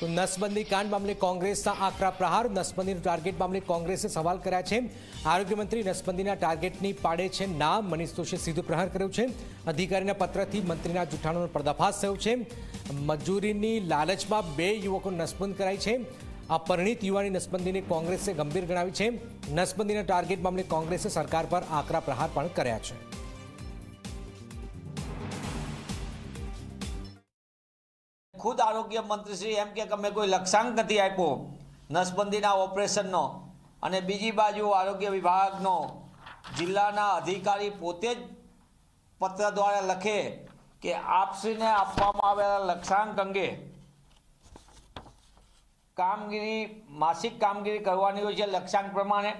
તો નસબંધી કાંડ મામલે કોંગ્રેસના આકરા પ્રહાર, નસબંધીનું ટાર્ગેટ મામલે કોંગ્રેસે સવાલ કર્યા છે. આરોગ્યમંત્રી નસબંધીના ટાર્ગેટની પાડે છે નામ, મનીષ દોશીએ સીધો પ્રહાર કર્યો છે. અધિકારીના પત્રથી મંત્રીના જૂઠાણોનો પર્દાફાશ થયો છે. મજૂરીની લાલચમાં બે યુવકો નસબંધ કરાઈ છે. આ પરિણીત યુવાની નસબંધીને કોંગ્રેસે ગંભીર ગણાવી છે. નસબંધીના ટાર્ગેટ મામલે કોંગ્રેસે સરકાર પર આકરા પ્રહાર પણ કર્યા છે. ખુદ આરોગ્ય મંત્રીશ્રી એમ કે અમે કોઈ લક્ષ્યાંક નથી આપ્યો. નસબંધીના ઓપરેશનનો અને બીજી બાજુ આરોગ્ય વિભાગનો જિલ્લાના અધિકારી પોતે જ પત્ર દ્વારા લખે કે આપશ્રીને આપવામાં આવેલા લક્ષ્યાંક અંગે કામગીરી, માસિક કામગીરી કરવાની હોય છે લક્ષ્યાંક પ્રમાણે.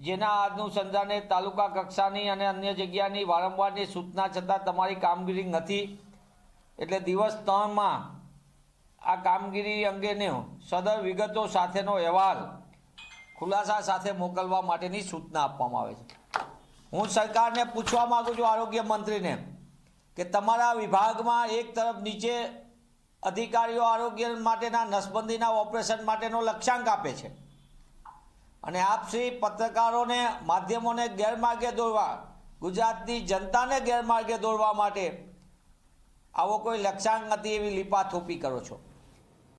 જેના અનુસંધાને તાલુકા કક્ષાની અને અન્ય જગ્યાની વારંવારની સૂચના છતાં તમારી કામગીરી નથી. એટલે દિવસ ત્રણમાં આ કામગીરી અંગેનો સદર વિગતો સાથેનો અહેવાલ ખુલાસા સાથે મોકલવા માટેની સૂચના આપવામાં આવે છે. હું સરકારને પૂછવા માગું છું આરોગ્ય મંત્રીને કે તમારા વિભાગમાં એક તરફ નીચે અધિકારીઓ આરોગ્ય માટેના નસબંધીના ઓપરેશન માટેનો લક્ષ્યાંક આપે છે અને આપ શ્રી પત્રકારોને માધ્યમોને ગેરમાર્ગે દોરવા ગુજરાતની જનતાને ગેરમાર્ગે દોરવા માટે આવો કોઈ લક્ષ્યાંક નથી એવી લીપા થોપી કરો છો.